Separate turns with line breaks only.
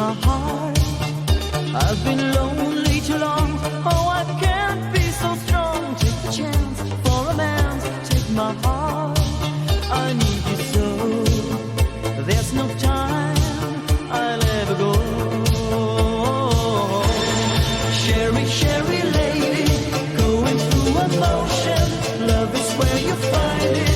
my heart. I've been lonely too long. Oh, I can't be so strong. Take a chance for a man. Take my heart. I need you so. There's no time. I'll ever go. Sherry, Sherry lady, going through emotion. Love is where you find it.